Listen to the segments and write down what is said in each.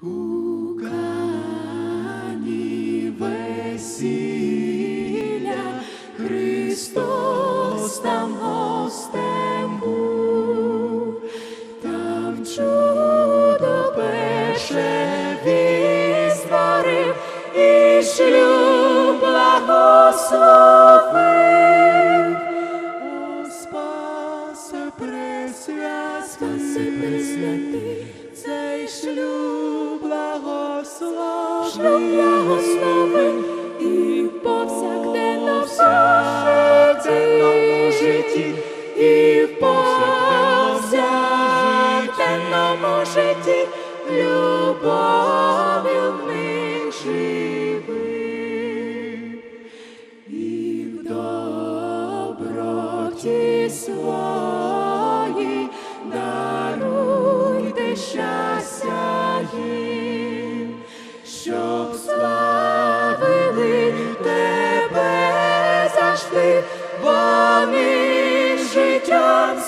Кані весілля Христос там гостем був, там чудо перше він створив і шлюб благословив. О, пресвятий, спасе пресвятий, цей шлюб благословив, шлюб благословив і повсякденно в житті, і в повсякденному житті. любов'ю в них живи і в доброті своїй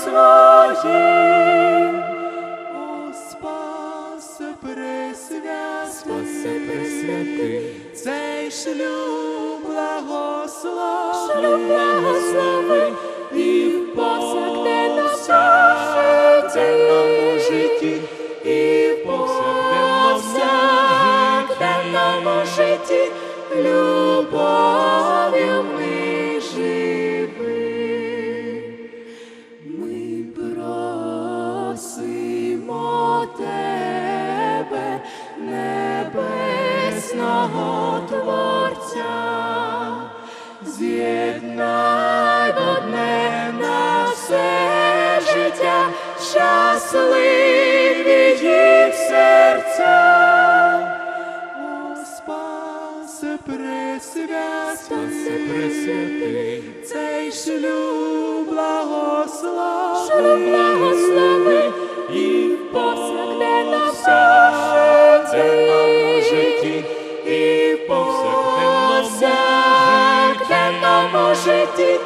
своїм. О, спасе пресвятий, спасе пресвятий, цей шлюб благослови, шлюб благослови. І в повсякденному житті, і в повсякденному житті тебе, небесного Творця, з'єднай в одне на все життя, щасливі їх серця. О, спасе пресвятий, цей шлюб благослови, шлюб благослови і повсякденному житті.